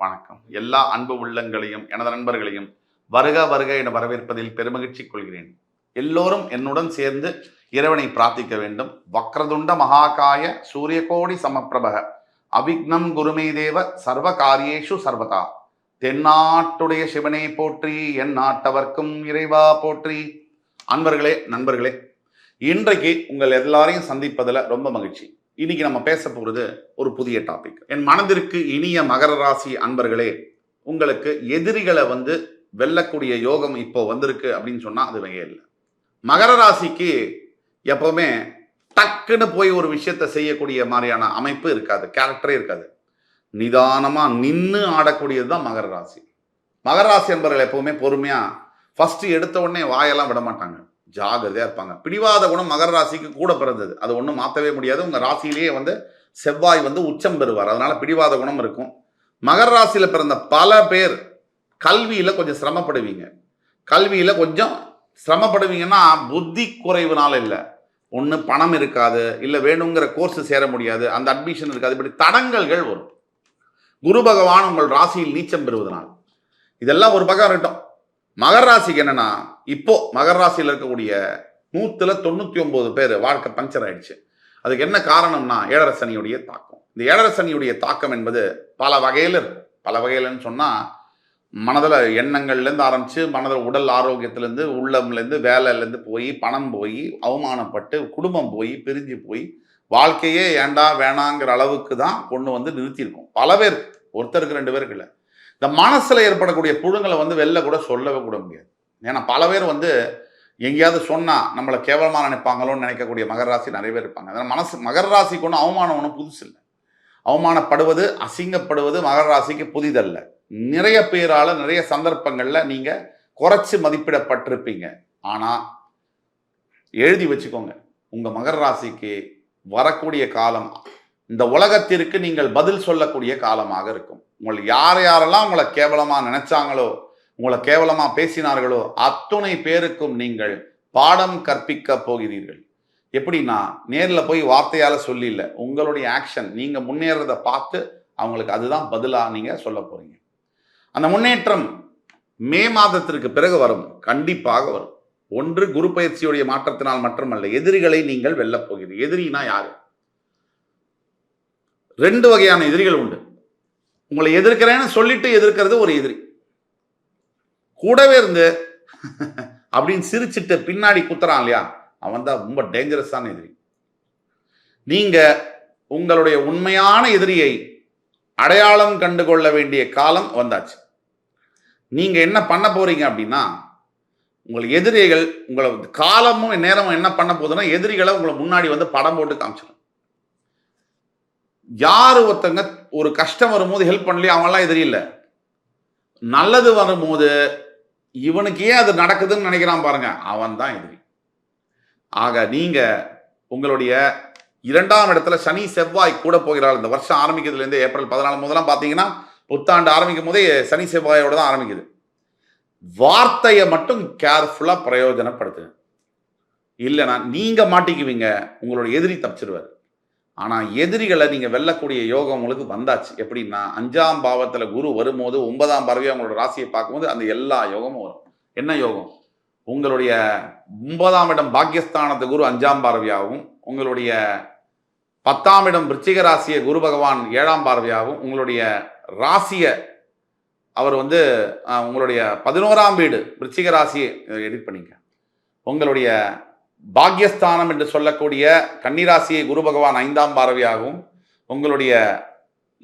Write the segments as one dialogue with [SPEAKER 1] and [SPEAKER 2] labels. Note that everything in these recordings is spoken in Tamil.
[SPEAKER 1] வணக்கம். எல்லா அன்பு உள்ளங்களையும் எனது நண்பர்களையும் வருக வருக என வரவேற்பதில் பெருமகிழ்ச்சி கொள்கிறேன். எல்லோரும் என்னுடன் சேர்ந்து இறைவனை பிரார்த்திக்க வேண்டும். வக்ரதுண்ட மகாகாய சூரியகோடி சமப்பிரபக அவிக்னம் குருமே தேவ சர்வ காரியேஷு சர்வதா. தென்னாட்டுடைய சிவனை போற்றி என் நாட்டவர்க்கும் இறைவா போற்றி. அன்பர்களே நண்பர்களே இன்றைக்கு உங்கள் எல்லாரையும் சந்திப்பதில் ரொம்ப மகிழ்ச்சி. இன்னைக்கு நம்ம பேச போகிறது ஒரு புதிய டாபிக் என் மனதிற்கு இனிய மகர ராசி அன்பர்களே உங்களுக்கு எதிரிகளை வந்து வெல்லக்கூடிய யோகம் இப்போ வந்திருக்கு அப்படின்னு சொன்னால் அது வகையே இல்லை. மகர ராசிக்கு எப்பவுமே டக்குன்னு போய் ஒரு விஷயத்தை செய்யக்கூடிய மாதிரியான அமைப்பு இருக்காது கேரக்டரே இருக்காது. நிதானமாக நின்று ஆடக்கூடியது தான் மகர ராசி. மகர ராசி என்பவர்கள் எப்பவுமே பொறுமையாக ஃபஸ்ட்டு எடுத்த உடனே வாயெல்லாம் விட மாட்டாங்க. ஜாகிரதையாக இருப்பாங்க. பிடிவாத குணம் மகர ராசிக்கு கூட பிறந்தது. அது ஒன்றும் மாற்றவே முடியாது. உங்கள் ராசியிலேயே வந்து செவ்வாய் வந்து உச்சம் பெறுவார். அதனால் பிடிவாத குணம் இருக்கும். மகர ராசியில் பிறந்த பல பேர் கல்வியில் கொஞ்சம் சிரமப்படுவீங்க. கல்வியில் கொஞ்சம் சிரமப்படுவீங்கன்னா புத்தி குறைவுனால இல்லை. ஒன்று பணம் இருக்காது. இல்லை வேணுங்கிற கோர்ஸ் சேர முடியாது. அந்த அட்மிஷன் இருக்காது. இப்படி தடங்கல்கள் வரும். குரு பகவான் உங்கள் ராசியில் நீச்சம் பெறுவதனால். இதெல்லாம் ஒரு பக்கம் இருக்கட்டும். மகர ராசிக்கு என்னன்னா இப்போ மகர ராசியில் இருக்கக்கூடிய நூத்துல தொண்ணூத்தி ஒன்பது பேர் வாழ்க்கை பஞ்சர் ஆயிடுச்சு. அதுக்கு என்ன காரணம்னா ஏழரை சனியுடைய தாக்கம். இந்த ஏழரை சனியுடைய தாக்கம் என்பது பல வகையில் பல வகையிலன்னு சொன்னா மனதில் எண்ணங்கள்லேருந்து ஆரம்பிச்சு மனதில் உடல் ஆரோக்கியத்திலேருந்து உள்ளம்லேருந்து வேலையிலேருந்து போய் பணம் போய் அவமானப்பட்டு குடும்பம் போய் பிரிஞ்சு போய் வாழ்க்கையே ஏண்டா வேணாங்கிற அளவுக்கு தான் கொண்டு வந்து நிறுத்தியிருக்கோம். பல பேர் ஒருத்தருக்கு ரெண்டு பேருக்கு இல்லை. இந்த மனசில் ஏற்படக்கூடிய புழுங்களை வந்து வெளில கூட சொல்லவே கூட முடியாது. ஏன்னா பல பேர் வந்து எங்கேயாவது சொன்னால் நம்மளை கேவலமாக நினைப்பாங்களோன்னு நினைக்கக்கூடிய மகர ராசி நிறைய பேர் இருப்பாங்க. அதனால மனசு மகர ராசிக்கு ஒன்றும் அவமானம் ஒன்றும் புதுசு இல்லை. அவமானப்படுவது அசிங்கப்படுவது மகர ராசிக்கு புதிதல்ல. நிறைய பேரால் நிறைய சந்தர்ப்பங்களில் நீங்கள் குறைச்சி மதிப்பிடப்பட்டிருப்பீங்க. ஆனால் எழுதி வச்சுக்கோங்க. உங்கள் மகர ராசிக்கு வரக்கூடிய காலம் இந்த உலகத்திற்கு நீங்கள் பதில் சொல்லக்கூடிய காலமாக இருக்கும். உங்களை யார் யாரெல்லாம் உங்களை கேவலமா நினைச்சாங்களோ உங்களை கேவலமா பேசினார்களோ அத்துணை பேருக்கும் நீங்கள் பாடம் கற்பிக்க போகிறீர்கள். எப்படின்னா நேரில் போய் வார்த்தையால சொல்லி இல்லை உங்களுடைய ஆக்ஷன் நீங்க முன்னேறத பார்த்து அவங்களுக்கு அதுதான் பதிலாக நீங்க சொல்ல போறீங்க. அந்த முன்னேற்றம் மே மாதத்திற்கு பிறகு வரும் கண்டிப்பாக வரும். ஒன்று குரு பயிற்சியுடைய மாற்றத்தினால் மட்டுமல்ல எதிரிகளை நீங்கள் வெல்லப் போகிறீர்கள். எதிரினா யாரு? ரெண்டு வகையான எதிரிகள் உண்டு. உங்களை எதிர்க்கிறேன்னு சொல்லிட்டு எதிர்க்கிறது ஒரு எதிரி. கூடவே இருந்து அப்படின்னு சிரிச்சிட்டு பின்னாடி குத்துறான் இல்லையா? அவன் தான் ரொம்ப டேஞ்சரஸான எதிரி. நீங்க உங்களுடைய உண்மையான எதிரியை அடையாளம் கண்டு கொள்ள வேண்டிய காலம் வந்தாச்சு. நீங்க என்ன பண்ண போறீங்க அப்படின்னா உங்கள் எதிரிகள் உங்களை காலமும் நேரமும் என்ன பண்ண போகுதுன்னா எதிரிகளை உங்களை முன்னாடி வந்து படம் போட்டு காமிச்சிடும் யார் ஒருத்தங்க ஒரு கஷ்டம் வரும்போது ஹெல்ப் பண்ணலையே அவன்லாம் எதிரி இல்லை. நல்லது வரும்போது இவனுக்கு ஏன் அது நடக்குதுன்னு நினைக்கிறான் பாருங்க அவன் தான் எதிரி. ஆக நீங்க உங்களுடைய இரண்டாம் இடத்துல சனி செவ்வாய் கூட போகிறாள். இந்த வருஷம் ஆரம்பிக்கிறதுலேருந்து ஏப்ரல் பதினாலு முதலாம் பார்த்தீங்கன்னா புத்தாண்டு ஆரம்பிக்கும் போதே சனி செவ்வாயோட தான் ஆரம்பிக்குது. வார்த்தையை மட்டும் கேர்ஃபுல்லாக பிரயோஜனப்படுத்துங்க. இல்லைன்னா நீங்கள் மாட்டிக்குவீங்க உங்களோட எதிரி தப்பிச்சிருவார். ஆனால் எதிரிகளை நீங்கள் வெல்லக்கூடிய யோகம் உங்களுக்கு வந்தாச்சு. எப்படின்னா அஞ்சாம் பாவத்தில் குரு வரும்போது ஒன்பதாம் பறவை அவங்களோட ராசியை பார்க்கும்போது அந்த எல்லா யோகமும் வரும். என்ன யோகம்? உங்களுடைய ஒன்பதாம் இடம் பாக்கியஸ்தானத்து குரு அஞ்சாம் பார்வையாகவும் உங்களுடைய பத்தாம் இடம் விருச்சிக ராசியை குரு பகவான் ஏழாம் பார்வையாகவும் உங்களுடைய ராசியை அவர் வந்து உங்களுடைய பதினோராம் வீடு விருச்சிக ராசியை எடிட் பண்ணிக்க உங்களுடைய பாக்யஸ்தானம் என்று சொல்லக்கூடிய கன்னிராசியை குரு பகவான் ஐந்தாம் பார்வையாகவும் உங்களுடைய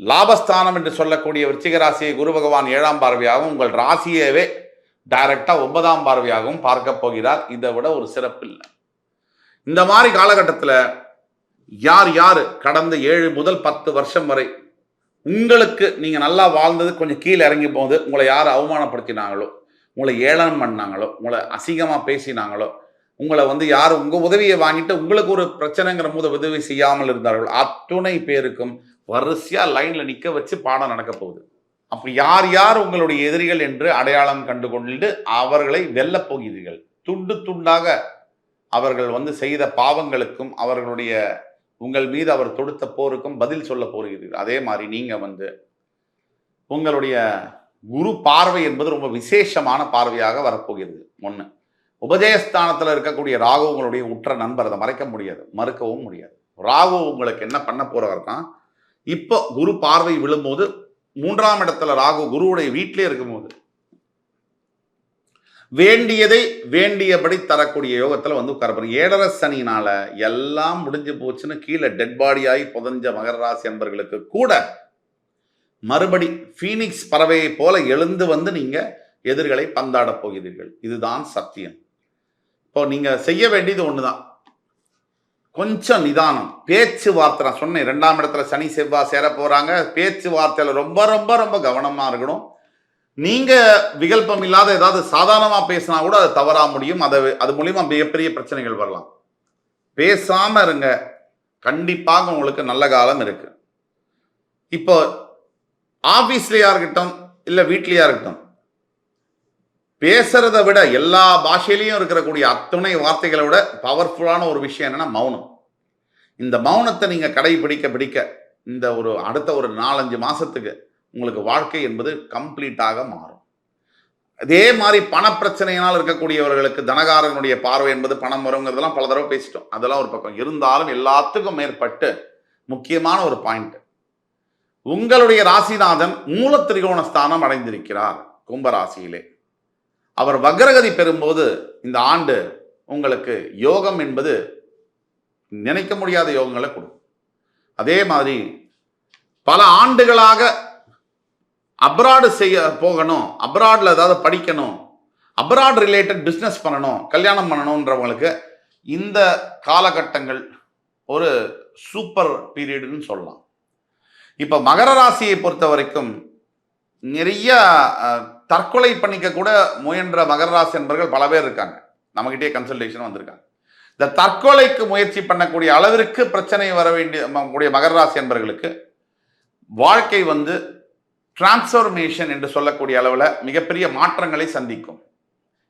[SPEAKER 1] லாபஸ்தானம் என்று சொல்லக்கூடிய விருச்சிக ராசியை குரு பகவான் ஏழாம் பார்வையாகவும் உங்கள் ராசியவே டைரக்டாக ஒன்பதாம் பார்வையாகவும் பார்க்க போகிறார். இதை விட ஒரு சிறப்பு இல்லை. இந்த மாதிரி காலகட்டத்தில் யார் யார் கடந்த ஏழு முதல் பத்து வருஷம் வரை உங்களுக்கு நீங்கள் நல்லா வாழ்ந்தது கொஞ்சம் கீழே இறங்கி போகுது உங்களை யார் அவமானப்படுத்தினாங்களோ உங்களை ஏளனம் பண்ணாங்களோ உங்களை அசிங்கமாக பேசினாங்களோ உங்களை வந்து யார் உங்க உதவியை வாங்கிட்டு உங்களுக்கு ஒரு பிரச்சனைங்கிற போது உதவி செய்யாமல் இருந்தார்கள். அத்துணை பேருக்கும் வரிசையா லைன்ல நிக்க வச்சு பாடம் நடக்க போகுது. அப்படி யார் யார் உங்களுடைய எதிரிகள் என்று அடையாளம் கண்டு கொண்டு அவர்களை வெல்லப் போகிறீர்கள். துண்டு துண்டாக அவர்கள் வந்து செய்த பாவங்களுக்கும் அவர்களுடைய உங்கள் மீது அவர் தொடுத்த போருக்கும் பதில் சொல்ல போகிறீர்கள். அதே மாதிரி நீங்க வந்து உங்களுடைய குரு பார்வை என்பது ரொம்ப விசேஷமான பார்வையாக வரப்போகிறது. ஒன்று உபஜயஸ்தானத்தில் இருக்கக்கூடிய ராகு உங்களுடைய உற்ற நண்பர் அதை மறைக்க முடியாது மறுக்கவும் முடியாது. ராகு உங்களுக்கு என்ன பண்ண போறவர்னா இப்போ குரு பார்வை விழும்போது மூன்றாம் இடத்துல ராகு குருவுடைய வீட்டிலே இருக்கும்போது வேண்டியதை வேண்டியபடி தரக்கூடிய யோகத்தில் வந்து உட்கார ஏழரை சனினால எல்லாம் முடிஞ்சு போச்சுன்னு கீழே டெட் பாடியாகி புதஞ்ச மகர ராசி என்பர்களுக்கு கூட மறுபடி ஃபீனிக்ஸ் பறவையை போல எழுந்து வந்து நீங்க எதிர்களை பந்தாடப் போகிறீர்கள். இதுதான் சத்தியம். இப்போ நீங்க செய்ய வேண்டியது ஒண்ணுதான். கொஞ்சம் நிதானம். பேச்சுவார்த்தை நான் சொன்னேன் ரெண்டாம் இடத்துல சனி செவ்வாய் சேர போறாங்க. பேச்சுவார்த்தையில ரொம்ப ரொம்ப ரொம்ப கவனமா இருக்கணும். நீங்க விகல்பம் இல்லாத ஏதாவது சாதாரணமா பேசினா கூட அது தவறா முடியும். அதை அது மூலியமா மிகப்பெரிய பிரச்சனைகள் வரலாம். பேசாம இருங்க. கண்டிப்பாக உங்களுக்கு நல்ல காலம் இருக்கு. இப்போ ஆபீஸ்லயா இருக்கட்டும் இல்ல வீட்லயா இருக்கட்டும் பேசுறத விட எல்லா பாஷையிலையும் இருக்கக்கூடிய அத்துணை வார்த்தைகளை விட பவர்ஃபுல்லான ஒரு விஷயம் என்னன்னா மௌனம். இந்த மௌனத்தை நீங்க கடைபிடிக்க பிடிக்க இந்த ஒரு அடுத்த ஒரு நாலஞ்சு மாசத்துக்கு உங்களுக்கு வாழ்க்கை என்பது கம்ப்ளீட்டாக மாறும். அதே மாதிரி பணப்பிரச்சனையினால் இருக்கக்கூடியவர்களுக்கு தனகாரனுடைய பார்வை என்பது பணம் வருங்கிறதெல்லாம் பல தடவை பேசிட்டோம். அதெல்லாம் ஒரு பக்கம். இருந்தாலும் எல்லாத்துக்கும் மேற்பட்டு முக்கியமான ஒரு பாயிண்ட் உங்களுடைய ராசிநாதன் மூல திரிகோண ஸ்தானம் அடைந்திருக்கிறார் கும்பராசியிலே. அவர் வக்ரகதி பெறும்போது இந்த ஆண்டு உங்களுக்கு யோகம் என்பது நினைக்க முடியாத யோகங்களை கொடுக்கும். அதே மாதிரி பல ஆண்டுகளாக அப்ராடு செய்ய போகணும் அப்ராடில் ஏதாவது படிக்கணும் அப்ராட் ரிலேட்டட் பிஸ்னஸ் பண்ணணும் கல்யாணம் பண்ணணுன்றவங்களுக்கு இந்த காலகட்டங்கள் ஒரு சூப்பர் பீரியடுன்னு சொல்லலாம். இப்போ மகர ராசியை பொறுத்த வரைக்கும் நிறைய தற்கொலை பண்ணிக்க கூட முயன்ற மகர என்பவர்கள் பல பேர் இருக்காங்க. நம்மகிட்டே கன்சல்டேஷன் வந்திருக்காங்க. இந்த தற்கொலைக்கு முயற்சி பண்ணக்கூடிய அளவிற்கு பிரச்சனை வர வேண்டிய ம- கூடிய என்பவர்களுக்கு வாழ்க்கை வந்து டிரான்ஸ்ஃபர்மேஷன் என்று சொல்லக்கூடிய அளவில் மிகப்பெரிய மாற்றங்களை சந்திக்கும்.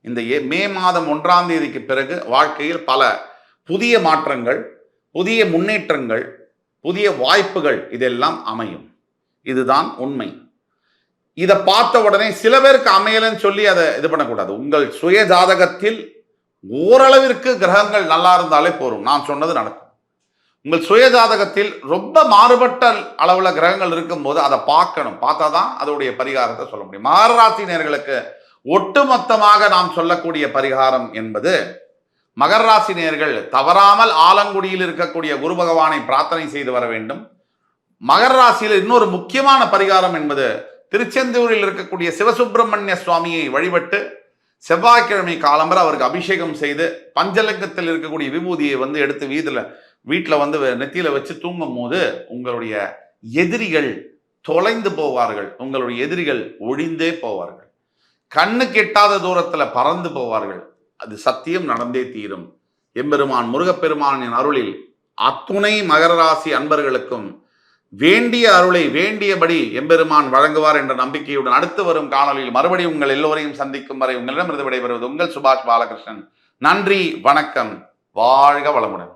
[SPEAKER 1] இந்த ஏ- மே மாதம் ஒன்றாம் தேதிக்கு பிறகு வாழ்க்கையில் பல புதிய மாற்றங்கள் புதிய முன்னேற்றங்கள் புதிய வாய்ப்புகள் இதெல்லாம் அமையும். இதுதான் உண்மை. இதை பார்த்த உடனே சில பேருக்கு அமையலைன்னு சொல்லி அதை இது பண்ணக்கூடாது. உங்கள் சுய ஜாதகத்தில் ஓரளவிற்கு கிரகங்கள் நல்லா இருந்தாலே போதும். நான் சொன்னது நடக்கும். உங்கள் சுய ஜாதகத்தில் ரொம்ப மாறுபட்ட அளவுல கிரகங்கள் இருக்கும்போது அதை பார்க்கணும். பார்த்தா தான் அதோடைய பரிகாரத்தை சொல்ல முடியும். மகராசி நேர்களுக்கு ஒட்டுமொத்தமாக நாம் சொல்லக்கூடிய பரிகாரம் என்பது மகர ராசி நேர்கள் தவறாமல் ஆலங்குடியில் இருக்கக்கூடிய குரு பகவானை பிரார்த்தனை செய்து வர வேண்டும். மகர ராசியில் இன்னொரு முக்கியமான பரிகாரம் என்பது திருச்செந்தூரில் இருக்கக்கூடிய சிவசுப்பிரமணிய சுவாமியை வழிபட்டு செவ்வாய்க்கிழமை காலம்பர அவருக்கு அபிஷேகம் செய்து பஞ்சலங்கத்தில் இருக்கக்கூடிய விபூதியை வந்து எடுத்து வீதியில் வீட்டில் வந்து நெத்தியில் வச்சு தூங்கும் போது உங்களுடைய எதிரிகள் தொலைந்து போவார்கள். உங்களுடைய எதிரிகள் ஒழிந்தே போவார்கள். கண்ணு கெட்டாத தூரத்தில் பறந்து போவார்கள். அது சத்தியம் நடந்தே தீரும். எம்பெருமான் முருகப்பெருமானின் அருளில் அத்துணை மகர ராசி அன்பர்களுக்கும் வேண்டிய அருளை வேண்டியபடி எம்பெருமான் வழங்குவார் என்ற நம்பிக்கையுடன் அடுத்து வரும் காணொலியில் மறுபடியும் உங்கள் எல்லோரையும் சந்திக்கும் வரை உங்களிடமிருந்து விடைபெறுவது உங்கள் சுபாஷ் பாலகிருஷ்ணன். நன்றி வணக்கம். வாழ்க வளமுடன்.